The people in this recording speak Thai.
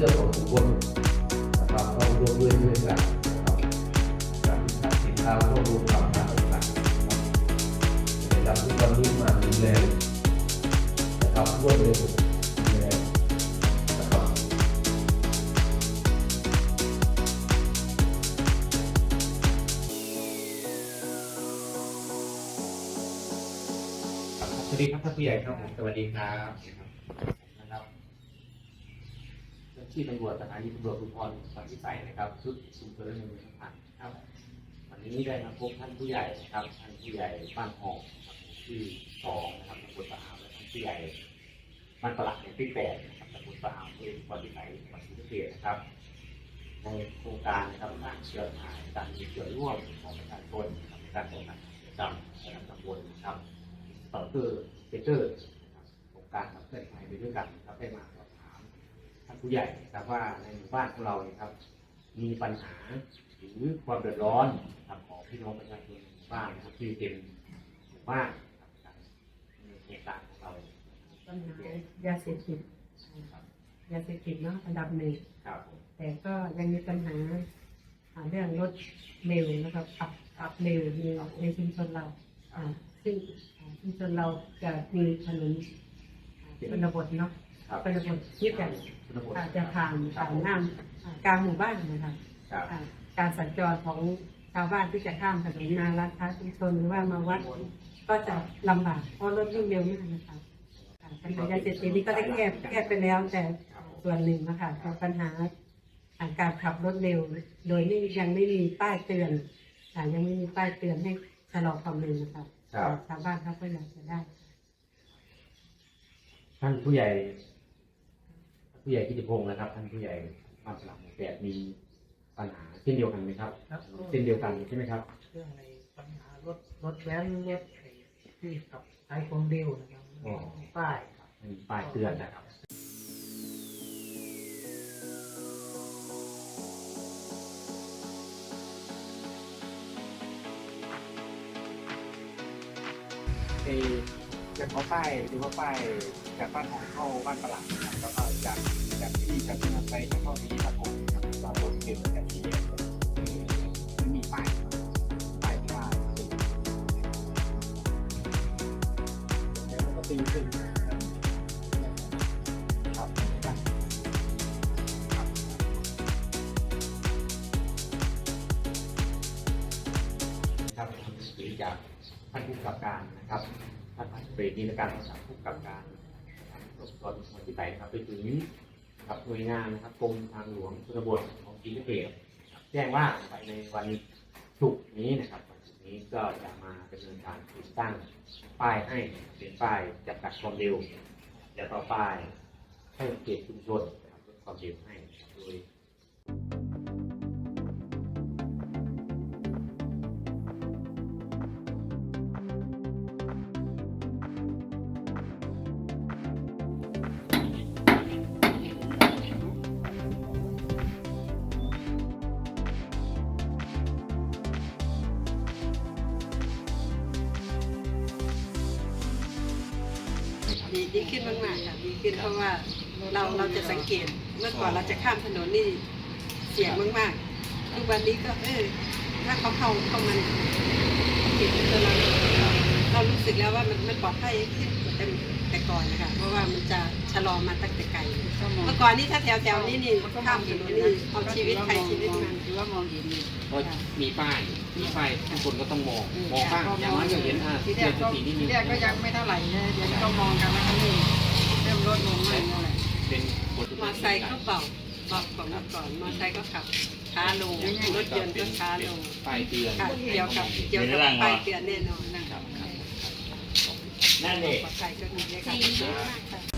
เรื่องของทุกคนนะครับเราร่วมด้วยด้วยกันนะครับการสินค้าก็ร่วมทำงานกันนะครับทุกวันนี้มาดูแลนะครับรวดเร็วดูแลนะครับสวัสดีครับท่านผู้ใหญ่ครับสวัสดีครับ ที่ตำรวจสถานีตำรวจภูธรสันติใสนะครับชุดสืบสวนเรื่องสัมพันครับวันนี้ได้มาพบท่านผู้ใหญ่นะครับท่านผู้ใหญ่บ้านหอกที่สองนะครับตำบลปะอาวและท่านผู้ใหญ่บ้านประหลัดในที่แปดนะครับตำบลปะอาวเมืองสันติใสจังหวัดศรีสะเกษนะครับในโครงการนะครับการเชื่อมหายการมีส่วนร่วมของประชาชนนะครับในการจัดการกิจกรรตำบลนะครับต่อเตอร์เซเตอร์โครงการกับเพื่อนไทยไปด้วยกันครับได้มา ท่านผู้ใหญ่นะครับว่าในหมู่บ้านของเราเนี่ยครับ มีปัญหาหรือความเดือดร้อนนะครับของพี่น้องประชาชนในหมู่บ้านนะครับที่เป็นหมู่บ้านนะครับในเหตุการณ์ของเราปัญหายาเสพติดครับยาเสพติดเนาะอันดับหนึ่งครับผมแต่ก็ยังมีปัญหาหาเรื่องรถเร็วนะครับขับขับเร็วในในชุมชนเราอ่าซึ่งอ่าชุมชนเราจะมีถนนอ่าชนบทเนาะ ครับชนบทที่จะชนบทอาจจะผ่านผ่านน้ำอ่ากลางหมู่บ้านนะครับครับอ่าการสัญจรของชาวบ้านที่จะข้ามถนนมาร้านค้าชุมชนหรือว่ามาวัด ก็จะลำบากเพราะรถวิ่งเร็วมากนะครับอ่าปัญหายาเสพติดนี้ก็ได้แก้แก้ไปแล้วแต่ส่วนหนึ่งนะคะคือปัญหาอ่าการขับรถเร็ว โดยไม่ยังไม่มีป้ายเตือนอ่ายังไม่มีป้ายเตือนให้ชะลอความเร็วนะครับครับชาวบ้านเขาก็อยากจะได้ท่านผู้ใหญ่ ผู้ใหญ่กิติพงศ์นะครับ ท่านผู้ใหญ่บ้านสลับหมู่แปดมีปัญหาเช่นเดียวกันไหมครับครับ เช่นเดียวกันใช่ไหมครับ เรื่องในปัญหารถรถแว้นรถไอ้ที่ขับใช้ความเร็วนะครับอ๋อ ป้ายครับ มีป้ายเตือนนะครับเอ จะขอป้ายหรือว่าป้ายจากบ้านของเข้าบ้านประหลัดนะครับแล้วก็จากจากที่จากที่นำไปจะเข้าที่ตะโกนครับเรารถเกี่ยวกับที่ไม่มีป้ายป้ายที่ว่าแล้วมันก็ตีขึ้นครับครับครับครับนะครับหรือจากท่านผู้กำกับการนะครับ ท่านพันตรีนิรการรักษาผู้กำกับการตำรวจสอนที่ไหนนะครับไปถึงนะครับหน่วยงานนะครับกรมทางหลวงชนบทของศรีสะเกษครับแจ้งว่าภายในวันศุกร์นี้นะครับวันศุกร์นี้ก็จะมาดำเนินการติดตั้งป้ายให้เป็นป้ายจำกัดความเร็วจะต่อป้ายให้เขตชุมชนนะครับลดความเร็วให้โดย ดีดีขึ้นมากๆค่ะดีขึ้นเพราะว่าเราเราจะสังเกตเมื่อก่อนเราจะข้ามถนนนี่เสี่ยงมากๆทุกวันนี้ก็เออถ้าเขาเข้าเข้ามาเนี่ยเห็นตัวเรา เรารู้สึกแล้วว่ามันมันปลอดภัยขึ้นกว่าแต่แต่ก่อนนะคะเพราะว่ามันจะชะลอมาตั้งแต่ไกลเมื่อก่อนนี่ถ้าแถวแถวๆนี้นี่ข้ามถนนนี่เอาชีวิตใครชีวิตมัน ถือว่ามองเห็นดีก็มีป้าย มีป้ายทุกคนก็ต้องมอง มองบ้างอย่างน้อยก็เห็นอ่าทีเสีแรยกสก็ตินิดนึทีงแรกก็ยังไม่เท่าไหร่นะเดี๋ยวนี้ก็มองกันแล้วก็นี่เริ่มลดลงมาแล้วแหละเป็นบทมอไซค์ก็เบาเบากว่าเมื่อก่อนมอไซค์ก็ขับช้าลงรถยนต์ก็ช้าลงป้ายเตือน ค่ะเกี่ยวกับเกี่ยวกับป้ายเตือนแน่นอนนะครับ นั่นเองปลยก็มีเลยค่ะ